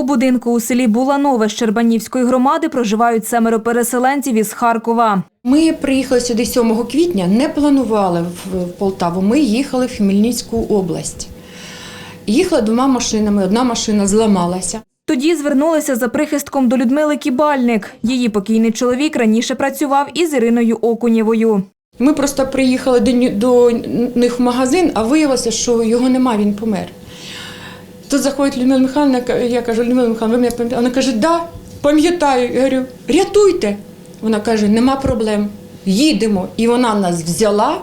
У будинку у селі Буланове Щербанівської громади проживають семеро переселенців із Харкова. Ми приїхали сюди 7 квітня, не планували в Полтаву. Ми їхали в Хмельницьку область. Їхали двома машинами, одна машина зламалася. Тоді звернулися за прихистком до Людмили Кібальник. Її покійний чоловік раніше працював із Іриною Окунєвою. Ми просто приїхали до них в магазин, а виявилося, що його нема, він помер. Тут заходить Людмила Михайловна, я кажу, Людмила Михайловна, ви мене пам'ятаєте? Вона каже, да, пам'ятаю. Я говорю, рятуйте. Вона каже, нема проблем, їдемо. І вона нас взяла,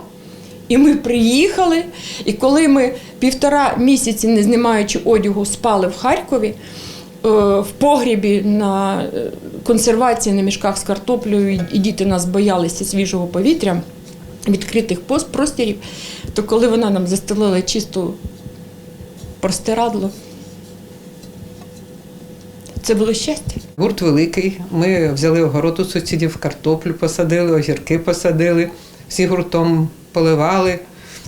і ми приїхали. І коли ми півтора місяці, не знімаючи одягу, спали в Харкові, е, в погрібі на е, консервації на мішках з картоплею, і- діти нас боялися свіжого повітря, відкритих простірів, то коли вона нам застелила чисту простирадло, це було щастя. Гурт великий. Ми взяли огород у сусідів, картоплю посадили, огірки посадили, всі гуртом поливали,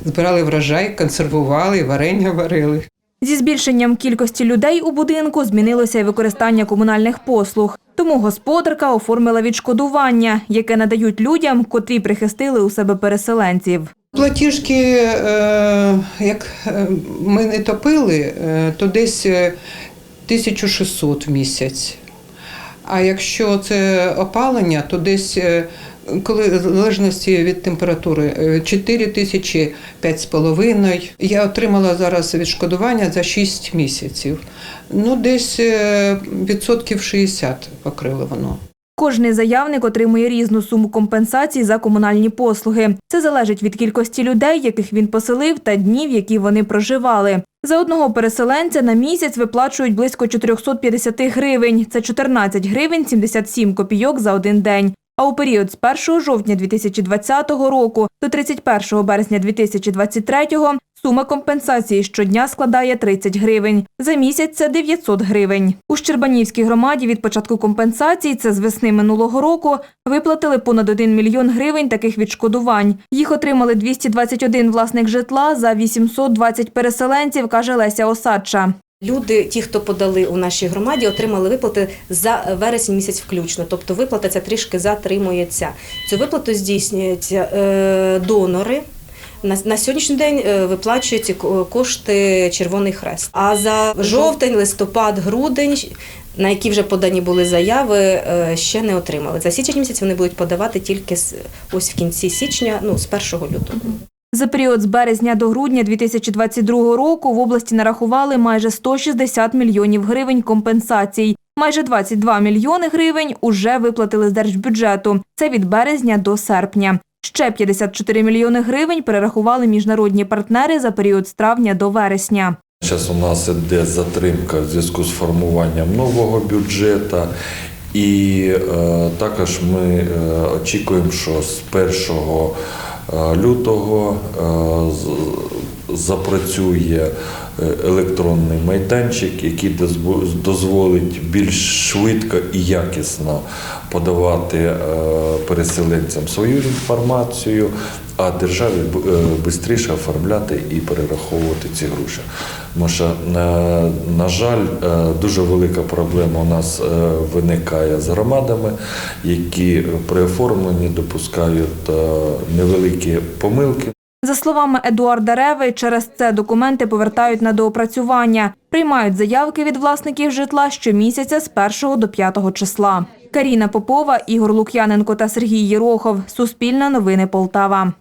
збирали врожай, консервували, варення варили. Зі збільшенням кількості людей у будинку змінилося й використання комунальних послуг. Тому господарка оформила відшкодування, яке надають людям, котрі прихистили у себе переселенців. Платіжки, е, як е, ми не топили, е, то десь е, 1600 в місяць. А якщо це опалення, то десь, коли в залежності від температури, е, 4 тисячі, 5,5. Я отримала зараз відшкодування за 6 місяців. Ну, десь відсотків 60 покрило воно. Кожний заявник отримує різну суму компенсацій за комунальні послуги. Це залежить від кількості людей, яких він поселив, та днів, які вони проживали. За одного переселенця на місяць виплачують близько 450 гривень. Це 14 гривень 77 копійок за один день. А у період з 1 жовтня 2020 року до 31 березня 2023 сума компенсації щодня складає 30 гривень. За місяць це 900 гривень. У Щербанівській громаді від початку компенсації, це з весни минулого року, виплатили понад 1 мільйон гривень таких відшкодувань. Їх отримали 221 власник житла за 820 переселенців, каже Леся Осадча. Люди, ті, хто подали у нашій громаді, отримали виплати за вересень місяць включно. Тобто виплата ця трішки затримується. Цю виплату здійснюють е, донори. На, на сьогоднішній день е, виплачують ко- кошти Червоний Хрест. А за жовтень, листопад, грудень, на які вже подані були заяви, е, ще не отримали. За січень місяць вони будуть подавати тільки ось в кінці січня, ну з 1 лютого. За період з березня до грудня 2022 року в області нарахували майже 160 мільйонів гривень компенсацій. Майже 22 мільйони гривень уже виплатили з держбюджету. Це від березня до серпня. Ще 54 мільйони гривень перерахували міжнародні партнери за період з травня до вересня. Зараз у нас іде затримка в зв'язку з формуванням нового бюджету. І е, також ми е, очікуємо, що з 1 е, лютого е, запрацює е, електронний майданчик, який дозволить більш швидко і якісно подавати е, переселенцям свою інформацію, а державі швидше оформляти і перераховувати ці гроші. Тому що, на, жаль, е, дуже велика проблема у нас е, виникає з громадами, які при оформленні допускають е, невеликі помилки. За словами Едуарда Реви, через це документи повертають на доопрацювання. Приймають заявки від власників житла щомісяця з 1 до 5 числа. Каріна Попова, Ігор Лук'яненко та Сергій Єрохов. Суспільне новини Полтава.